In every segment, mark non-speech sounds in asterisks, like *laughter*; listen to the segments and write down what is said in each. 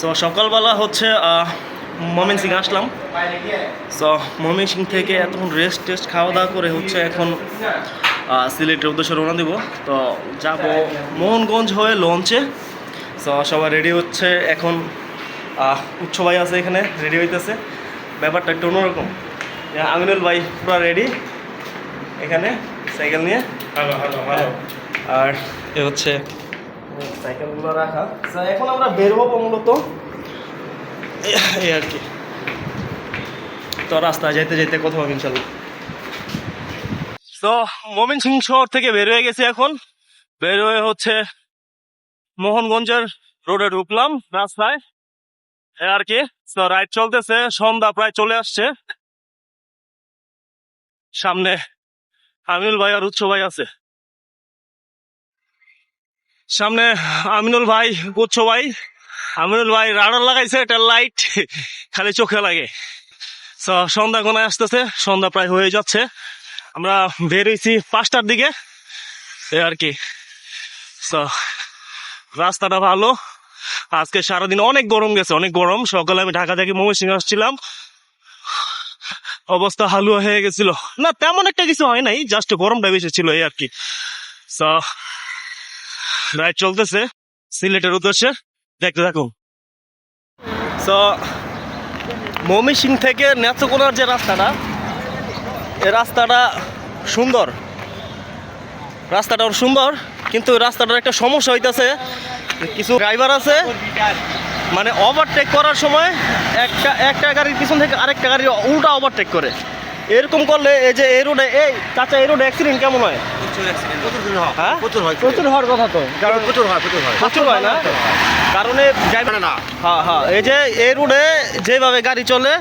So সকালবেলা হচ্ছে মমিন সিং আসলাম। So মমিন সিং থেকে এতক্ষণ রেস্ট টেস্ট খাওয়া দাওয়া করে হচ্ছে এখন সিলেটের উদ্দেশ্যে রওনা দিব। তো যাব মোহনগঞ্জ হয়ে লঞ্চে। সো সবাই রেডি হচ্ছে এখন উচ্চ ভাই আছে এখানে রেডি হইতেছে। ব্যাপারটা একটু অন্যরকম। আমিনুল ভাই পুরো রেডি এখানে সাইকেল নিয়ে। আর এ হচ্ছে সাইকেলগুলো রাখা। So, এখন আমরা বের হব মূলত। এই- আর কি। তো রাস্তায় যেতে যেতে কথা হবে ইনশাল্লাহ তো মমিন সিং শহর থেকে বের হয়ে গেছি এখন। বের হয়ে হচ্ছে মোহনগঞ্জের রোডে ঢুকলাম রাস্তায়। আর কি। রাইড চলতেছে সন্ধ্যা প্রায় চলে আসছে। সামনে আমিনুল ভাই আর উচ্চ ভাই আছে। সামনে আমিনুল ভাই উচ্চ ভাই। আমিনুল ভাই, রাডার লাগাইছে এটা লাইট খালি চোখে লাগে। সন্ধ্যা কোনায় আসতেছে, সন্ধ্যা প্রায় হয়ে যাচ্ছে। আমরা বেরিয়েছি পাঁচটার দিকে। এই আর কি। রাস্তাটা ভালো। আজকে সারাদিন অনেক গরম গেছে, অনেক গরম। সকালে আমি ঢাকা থেকে ময়মনসিং আসছিলাম। অবস্থা হালুয়া হয়ে গেছিল। না, তেমন একটা কিছু হয় নাই জাস্ট গরমটা বেশি ছিল, এই আর কি। রাইড চলতেছে। সিলেটের উদ্দেশ্যে দেখতে থাকুন। মমি সিং থেকে নেত্রকোনার যে রাস্তাটা এই রাস্তাটা সুন্দর। রাস্তাটা সুন্দর, কিন্তু রাস্তাটার একটা সমস্যা হইতেছে, কিছু ড্রাইভার আছে মানে ওভারটেক করার সময় একটা একটা গাড়ির পিছন থেকে আরেকটা গাড়ি উল্টা ওভারটেক করে। এরকম করলে এই যে এই রোডে এই চাচা এই রোডে অ্যাক্সিডেন্ট কেমন হয়? হ্যাঁ। প্রচুর হয়। প্রচুর হওয়ার কথা তো। কারণ প্রচুর হয় প্রচুর হয়। প্রচুর হয় না? কারণে মানে না। হ্যাঁ হ্যাঁ। এই যে এই রোডে যেভাবে গাড়ি চলে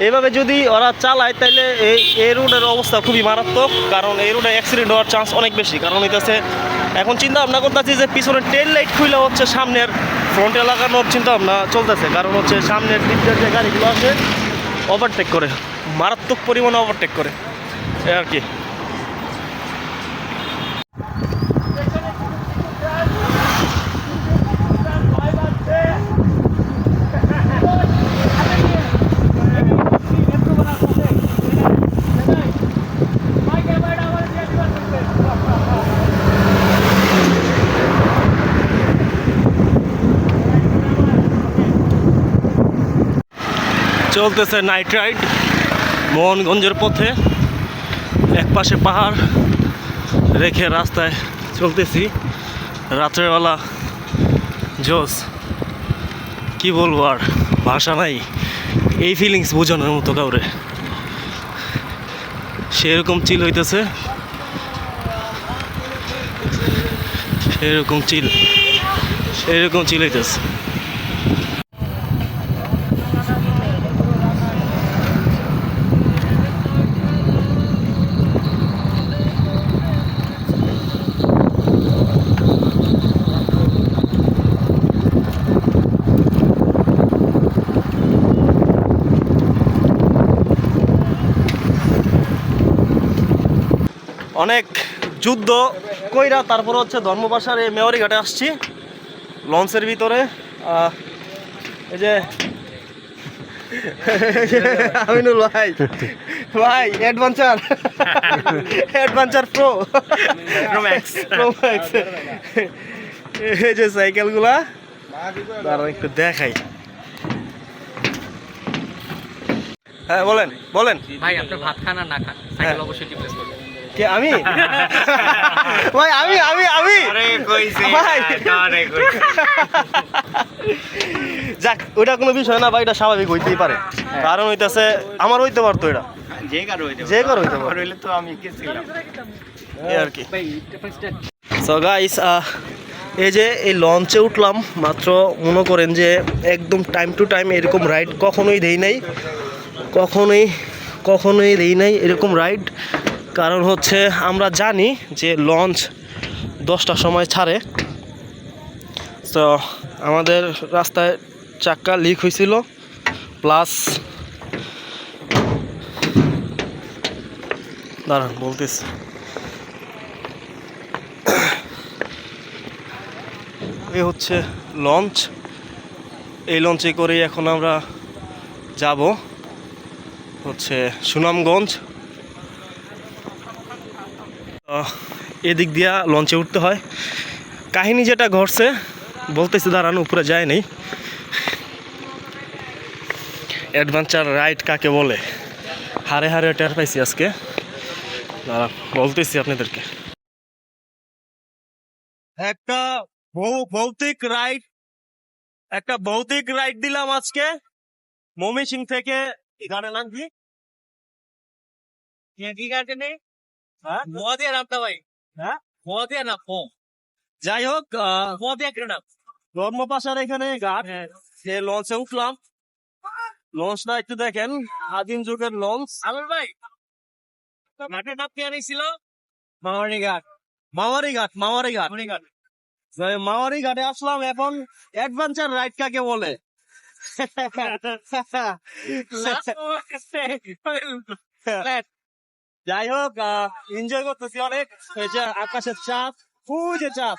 এইভাবে যদি ওরা চালায় তাহলে এই এই রোডের অবস্থা খুবই মারাত্মক। কারণ এই রোডে অ্যাক্সিডেন্ট হওয়ার চান্স অনেক বেশি। কারণ হইতেছে এখন চিন্তা ভাবনা করতেছি যে পিছনে টেল লাইট খুলে হচ্ছে সামনের ফ্রন্টে লাগানোর চিন্তা ভাবনা চলতেছে। কারণ হচ্ছে সামনের দিক যে গাড়িগুলো আছে ওভারটেক করে। মারাত্মক পরিমাণে ওভারটেক করে। আর কি। চলতেছে নাইট রাইড মোহনগঞ্জের পথে এক পাশে পাহাড় রেখে রাস্তায় চলতেছি। রাত্রেবেলা জোস, কি বলব আর, ভাষা নাই, এই ফিলিংস বোঝানোর মতো কাউরে। সেরকম চিল হইতেছে। সেরকম চিল সেরকম চিল হইতেছে। অনেক যুদ্ধ কইরা তারপর হচ্ছে ধর্মপাশার এই মেয়রি ঘাটে আসছি। লঞ্চের ভিতরে এই যে *laughs* আমিনুল ভাই। ভাই adventure adventure pro Pro Max। Pro max এই যে সাইকেলগুলা। দাঁড়ান একটু দেখাই। হ্যাঁ বলেন বলেন। ভাই আপনি ভাত খান আর না খান। সাইকেল অবশ্যই রিপ্লেস করবেন। কে আমি? *laughs* ভাই আমি আমি আমি? যাক ওইটা কোনো বিষয় না ভাই এটা স্বাভাবিক হইতেই পারে। কারণ হইতাছে আমার হইতে পারতো এটা। যে কারও হইতে যে কারও হইতে পারে। হইলে তো আমি গেছিলাম এই আর কি। সো গাইস এই যে এই লঞ্চে উঠলাম মাত্র মনে করেন যে একদম টাইম টু টাইম এরকম রাইড কখনোই দেই নাই। কখনোই কখনোই দেই নাই এরকম রাইড কারণ হচ্ছে আমরা জানি যে লঞ্চ দশটার সময় ছাড়ে। তো আমাদের রাস্তায় চাক্কা লিক হয়েছিল প্লাস দাঁড়ান বলতেছি। এ হচ্ছে লঞ্চ। এই লঞ্চে করে এখন আমরা যাব। হচ্ছে সুনামগঞ্জ। এদিক দিয়া লঞ্চে উঠতে হয়। কাহিনী যেটা ঘটছে বলতেছি দাঁড়ানো উপরে যায় নাই। অ্যাডভেঞ্চার রাইড কাকে বলে? হারে হারে টের পাইছি আজকে। দাঁড়ান বলতেছি আপনাদেরকে। একটা ভৌ- ভৌতিক রাইড একটা ভৌতিক রাইড দিলাম আজকে। মমি সিং থেকে গানের নাম কি নেই হ্যাঁ? মদিয়া নামটা ভাই। হ্যাঁ? ফোম যাই হোক ধর্মপাশার এখানে ঘাট সে লঞ্চে উঠলাম। লঞ্চটা একটু দেখেন আদিম যুগের লঞ্চ। আলুর ভাই ঘাটের নাম কে আনিছিল মাওয়ারি ঘাট। মাওয়ারি ঘাট মাওয়ারি ঘাট। মাওয়ারি ঘাটে। আসলাম। এখন অ্যাডভেঞ্চার রাইড কাকে বলে? *laughs* *laughs* যাই হোক এনজয় করতেছি অনেক। আকাশের চাপ যে চাপ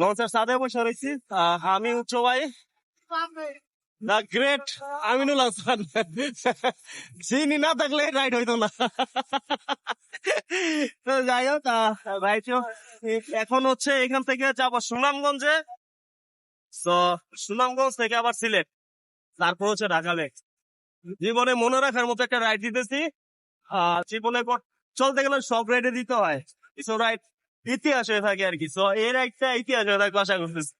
লঞ্চের সাথে বসে রয়েছি। আমি উচ্চ ভাই দ্য গ্রেট আমিনুল হাসান। চিনি না থাকলে রাইড হইতো না। তো যাই হোক রাইড এখন হচ্ছে এখান থেকে যাব সুনামগঞ্জে। তো সুনামগঞ্জ থেকে আবার সিলেট। তারপর হচ্ছে ঢাকা লেক জীবনে মনে রাখার মতো একটা রাইড দিতেছি। জীবনে চলতে গেলে সব রাইডে দিতে হয়। কিছু রাইড ইতিহাস হয়ে থাকে আর কি। তো এই রাইডটা ইতিহাস হয়ে থাকবে আশা করতেছি।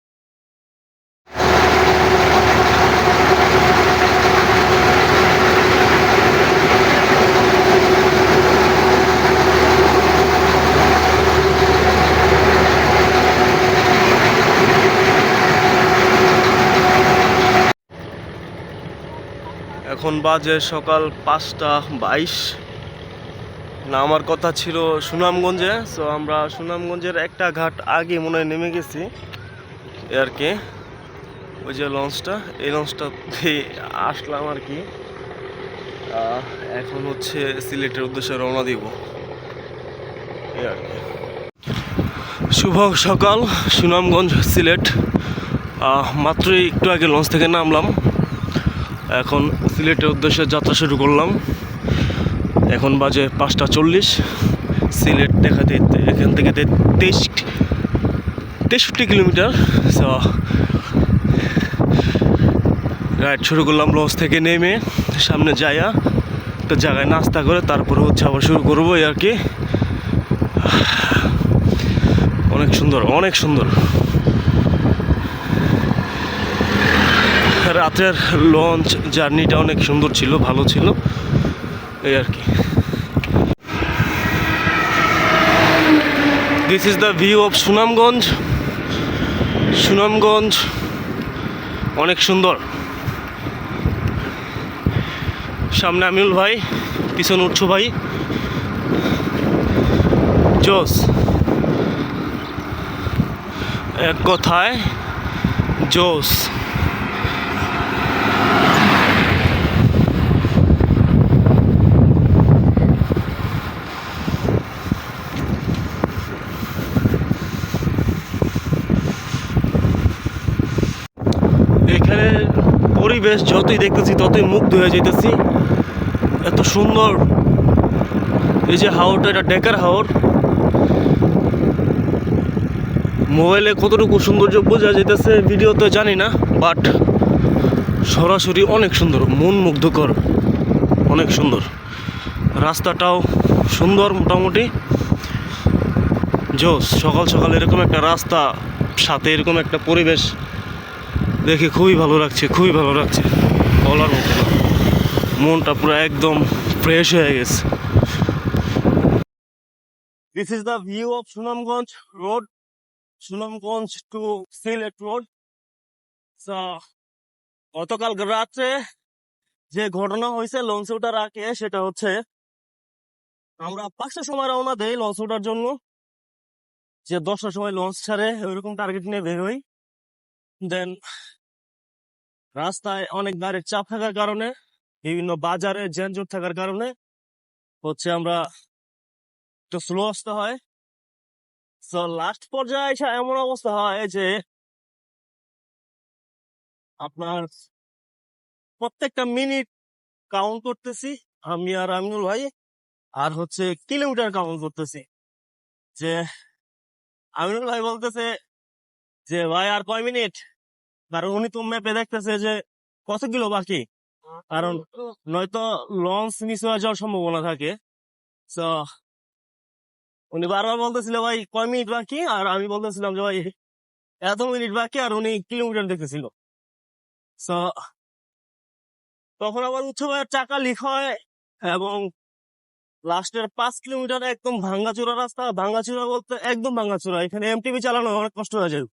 এখন বাজে সকাল পাঁচটা বাইশ। না, আমার কথা ছিল সুনামগঞ্জে সো আমরা সুনামগঞ্জের একটা ঘাট আগে মনে হয় নেমে গেছি আর কি। ওই যে লঞ্চটা, এই লঞ্চটা আসলাম আর কি। এখন হচ্ছে সিলেটের উদ্দেশ্যে রওনা দিব। আর কি। শুভ সকাল, সুনামগঞ্জ, সিলেট। মাত্রই একটু আগে লঞ্চ থেকে নামলাম। এখন সিলেটের উদ্দেশ্যে যাত্রা শুরু করলাম। এখন বাজে পাঁচটা চল্লিশ। সিলেট দেখা দিতে এখান থেকে তেইশ তেষট্টি কিলোমিটার। সো রাইড শুরু করলাম লঞ্চ থেকে নেমে, সামনে যাইয়া একটা জায়গায় নাস্তা করে, তারপরে হচ্ছে আবার শুরু করব আর কি। অনেক সুন্দর অনেক সুন্দর। রাতের লঞ্চ জার্নিটা অনেক সুন্দর ছিল, ভালো ছিল। এই আর কি। This is the view of Sunamganj Sunamganj অনেক সুন্দর। সামনে আমিনুল ভাই, পিছনে উঠছো ভাই। জোস। এক কথায় জোস এখানে পরিবেশ যতই দেখতেছি, ততই মুগ্ধ হয়ে যেতেছি এত সুন্দর এই যে হাওরটা, এটা ডেকার হাওর। মোবাইলে কতটুকু সৌন্দর্য বোঝা যেতেছে ভিডিওতে জানি না বাট সরাসরি অনেক সুন্দর, মন মুগ্ধকর, অনেক সুন্দর। রাস্তাটাও সুন্দর মোটামুটি। জোস, সকাল সকাল এরকম একটা রাস্তা, সাথে এরকম একটা পরিবেশ। দেখে খুবই ভালো লাগছে, খুবই ভালো লাগছে। বলার মতো মনটা পুরো একদম ফ্রেশ হয়ে গেছে। This is the view of Sunamganj road Sunamganj to Sylhet road গতকাল রাত্রে যে ঘটনা হয়েছে লঞ্চ ওঠার আগে, সেটা হচ্ছে আমরা পাঁচটার সময় রওনা দেই লঞ্চ ওঠার জন্য। যে দশটার সময় লঞ্চ ছাড়ে, ওইরকম টার্গেট নিয়ে বের হই। দেন রাস্তায় অনেক গাড়ির চাপ থাকার কারণে, বিভিন্ন বাজারে যানজট থাকার কারণে হচ্ছে আমরা একটু স্লো আসতে হয়। তো লাস্ট পর্যায়ে এসে এমন অবস্থা হয় যে আপনার প্রত্যেকটা মিনিট কাউন্ট করতেছি, আমি আর আমিনুল ভাই, আর হচ্ছে কিলোমিটার কাউন্ট করতেছি। যে আমিনুল ভাই বলতেছে যে, ভাই, আর কয় মিনিট কারণ উনি তো ম্যাপে দেখতেছে যে কত কিলো বাকি? কারণ নয়তো লঞ্চ মিস হয়ে যাওয়ার সম্ভাবনা থাকে। তো উনি বারবার বলতেছিল, ভাই, কয় মিনিট বাকি? আর আমি বলতেছিলাম যে, ভাই, এত মিনিট বাকি আর উনি কিলোমিটার দেখতেছিল। তো তখন আবার ভাইয়ের টাকা লিক হয় এবং লাস্টের পাঁচ কিলোমিটার একদম ভাঙ্গাচোরা রাস্তা। ভাঙ্গাচোরা বলতে একদম ভাঙ্গাচোরা। এখানে এমটিভি চালানো অনেক কষ্ট হয়ে যায়।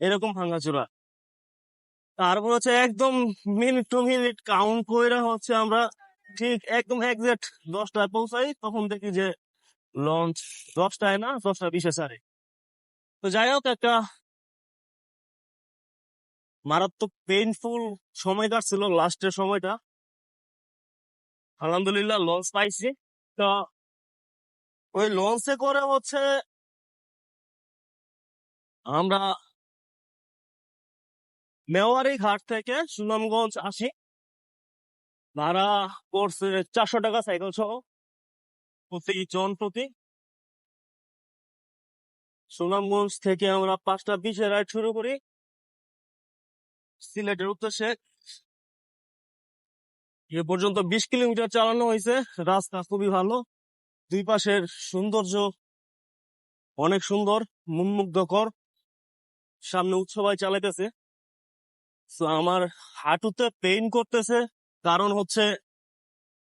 এরকম ভাঙ্গাচোরা তারপর হচ্ছে একদম মিনিট টু মিনিট কাউন্ট করে হচ্ছে আমরা ঠিক একদম একজ্যাক্ট দশটায় পৌঁছাই, তখন দেখি যে লঞ্চ দশটায় না, দশটা বিশে সারে তো যাই হোক, একটা মারাত্মক পেইনফুল সময় কাটছিল লাস্টের সময়টা। আলহামদুলিল্লাহ লঞ্চ পাইছি। তো ওই লঞ্চে করে হচ্ছে আমরা মেওয়ারি ঘাট থেকে সুনামগঞ্জ আসি। ভাড়া পড়ছে চারশো টাকা সাইকেল সহ। প্রতি জন প্রতি। সুনামগঞ্জ থেকে আমরা পাঁচটা বিশে রাইড শুরু করি। সিলেটের উদ্দেশ্যে। এ পর্যন্ত বিশ কিলোমিটার চালানো হয়েছে। রাস্তা খুবই ভালো। দুই পাশের সৌন্দর্য অনেক সুন্দর, মনমুগ্ধকর। সামনে উৎসবায় চালাইতেছে। তো আমার হাঁটুতে পেইন করতেছে। কারণ হচ্ছে,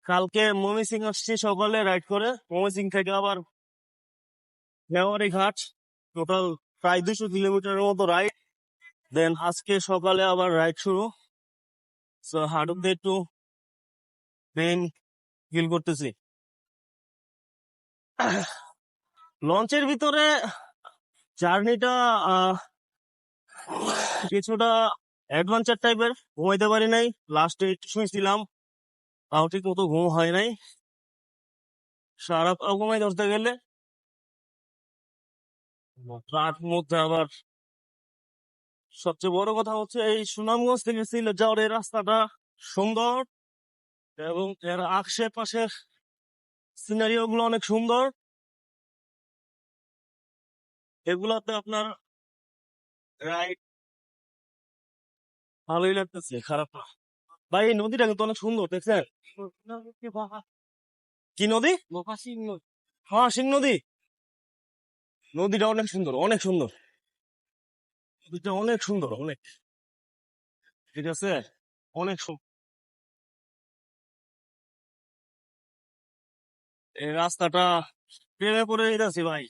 কালকে মমিসিং আসছি সকালে রাইড করে। মমিসিং থেকে আবার মেওয়ারি ঘাট টোটাল প্রায় দুশো কিলোমিটারের মতো রাইড দেন আজকে সকালে আবার রাইড শুরু। তো হাঁটুতে একটু পেইন ফিল করতেছি। লঞ্চের ভিতরে জার্নিটা কিছুটা অ্যাডভেঞ্চার টাইপের ঘুমাইতে পারি নাই লাস্টে একটু শুয়েছিলাম তাও ঠিক মতো ঘুম হয় নাই। সারা ঘুমাই ধরতে গেলে রাত মধ্যে আবার সবচেয়ে বড় কথা হচ্ছে এই সুনামগঞ্জ থেকে সিলেট যাওয়ার এই রাস্তাটা সুন্দর এবং এর আশেপাশের সিনারিও গুলো অনেক সুন্দর। এগুলাতে আপনার রাইড ভালোই লাগতেছে, খারাপ না। ভাই, এই নদীটা কিন্তু অনেক সুন্দর, দেখছেন? কি নদী? হ্যাঁ সিং নদী। নদীটা অনেক সুন্দর অনেক সুন্দর। নদীটা অনেক সুন্দর, অনেক। ঠিক আছে? অনেক সুন্দর এই রাস্তাটা প্রেমে পড়ে যাচ্ছি ভাই।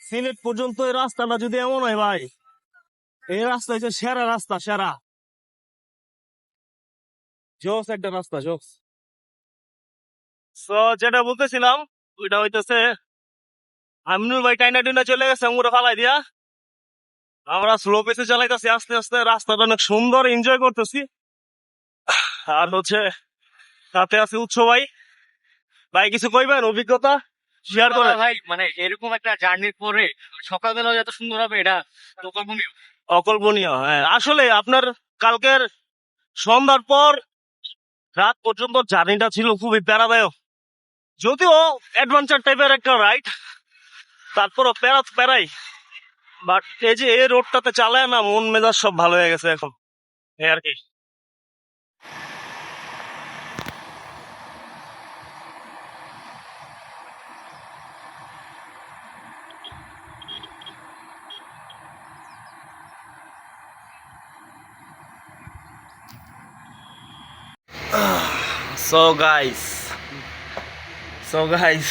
সিলেট পর্যন্ত এই রাস্তাটা যদি এমন হয়, ভাই এই রাস্তা হচ্ছে সেরা রাস্তা সেরা। জোস একটা রাস্তা জোস। তো যেটা বলতেছিলাম ওইটা হইতেছে আমিনুল ভাই টাইনা টুইনা চলে গেছে মুড়ে ফালাই দিয়া। আমরা স্লো পেসে চালাইতেছি আস্তে আস্তে রাস্তাটা অনেক সুন্দর এনজয় করতেছি। আর হচ্ছে তাতে আছে উৎস ভাই। ভাই কিছু কইবেন অভিজ্ঞতা? শেয়ার করেন। ভাই মানে এরকম একটা জার্নির পরে সকালবেলা এত সুন্দর হবে এটা লোকভূমি অকল্পনীয় হ্যাঁ। আসলে আপনার কালকের সন্ধ্যার পর রাত পর্যন্ত জার্নিটা ছিল খুবই প্যারাদায়ক। যদিও অ্যাডভেঞ্চার টাইপের একটা রাইড তারপরও প্যারা প্যারাই। বাট এই যে এই রোডটাতে চালায় না মন মেজাজ সব ভালো হয়ে গেছে এখন। এই আর কি। So guys so guys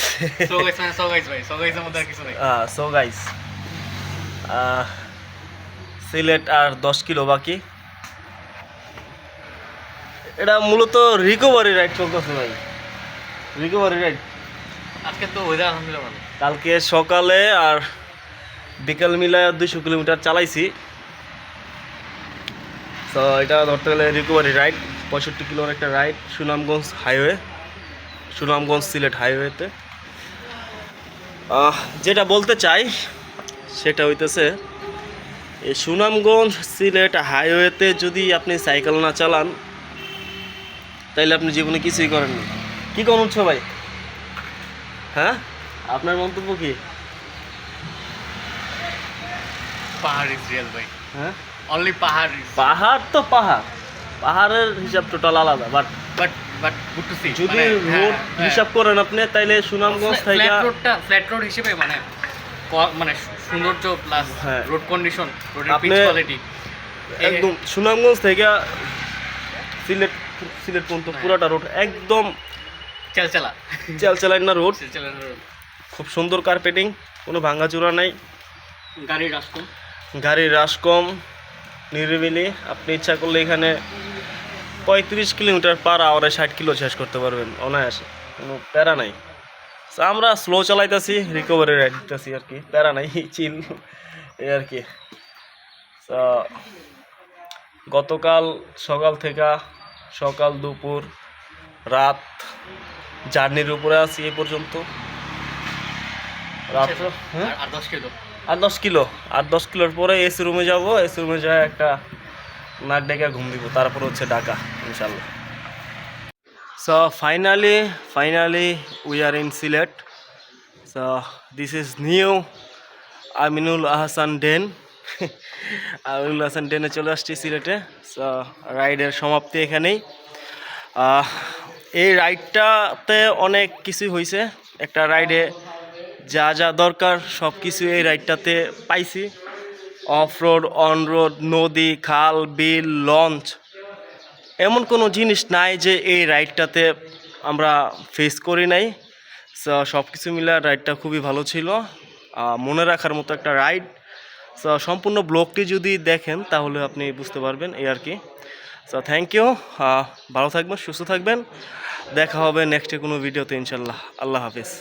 so guys মানে সো গাইস ভাই। সো গাইস এর মধ্যে আর কিছু নাই। সো গাইস সিলেট আর দশ কিলো বাকি। এটা মূলত রিকভারি রাইড চলতেছে ভাই। রিকভারি রাইড আজকে তো ওয়েদার আলহামদুলিল্লাহ ভালো। কালকে সকালে আর বিকাল মিলায় দুইশো কিলোমিটার চালাইছি। তো এটা ধরতে গেলে রিকভারি রাইড পঁয়ষট্টি কিলোর একটা রাইড সুনামগঞ্জ হাইওয়ে সুনামগঞ্জ সিলেট হাইওয়েতে। যেটা বলতে চাই সেটা হইতেছে এই সুনামগঞ্জ সিলেট হাইওয়েতে যদি আপনি সাইকেল না চালান তাইলে আপনি জীবনে কিছুই করেননি কি কম উঠছো ভাই? হ্যাঁ? আপনার মন্তব্য কি? পাহাড় ইজ রিয়েল ভাই। হ্যাঁ? অনলি পাহাড় পাহাড় তো পাহাড়। পাহাড়ের হিসাব টোটাল আলাদা but but but good to see যদি রোড হিসাব করেন আপনি তাইলে সুনামগঞ্জ থেকে ফ্ল্যাট রোডটা ফ্ল্যাট রোড হিসেবে মানে মানে সৌন্দর্য প্লাস হ্যাঁ। রোড কন্ডিশন রোডের পিচ কোয়ালিটি একদম সুনামগঞ্জ থেকে সিলেট সিলেট পর্যন্ত পুরাটা রোড একদম চালচালা। চালচালা রোড খুব সুন্দর কার্পেটিং কোনো ভাঙাচোরা নাই। গাড়ির রাস্তা গাড়ির রাশ কম নিরিবিলি। আপনি ইচ্ছা করলে এখানে পঁয়ত্রিশ কিলোমিটার পার আওয়ারে ষাট কিলো শেষ করতে পারবেন অনায়াসে কোনো প্যারা নাই। আমরা স্লো চালাইতেছি রিকভারি রাইড দিতেছি আর কি প্যারা নাই চিল এই আর কি। গতকাল সকাল থেকে সকাল দুপুর রাত জার্নির উপরে আছি এ পর্যন্ত। রাত হ্যাঁ? আর- আর দশ কিলো। আর দশ কিলো আর দশ কিলোর পরে এসি রুমে যাব এসি রুমে যায় একটা নাক ডেকে ঘুম দিব, তারপর হচ্ছে ঢাকা ইনশাল্লাহ so finally finally we are in Sylhet. So this is new Aminul Ahsan den. *laughs* Aminul Hasan ডেনে চলে আসছি সিলেটে। সো রাইডের সমাপ্তি এখানেই। এই রাইডটাতে অনেক কিছুই হয়েছে একটা রাইডে যা যা দরকার সব কিছু এই রাইডটাতে পাইছি। অফ রোড অন রোড নদী, খাল, বিল, লঞ্চ, এমন কোনো জিনিস নাই যে এই রাইডটাতে আমরা ফেস করি নাই। সব কিছু মিলে রাইডটা খুবই ভালো ছিল। মনে রাখার মতো একটা রাইড। সম্পূর্ণ ব্লগটি যদি দেখেন, তাহলে আপনি বুঝতে পারবেন এই আর কি। সো থ্যাংক ইউ ভালো থাকবেন, সুস্থ থাকবেন। দেখা হবে নেক্সটে কোনো ভিডিওতে ইনশাল্লাহ। আল্লাহ হাফিজ।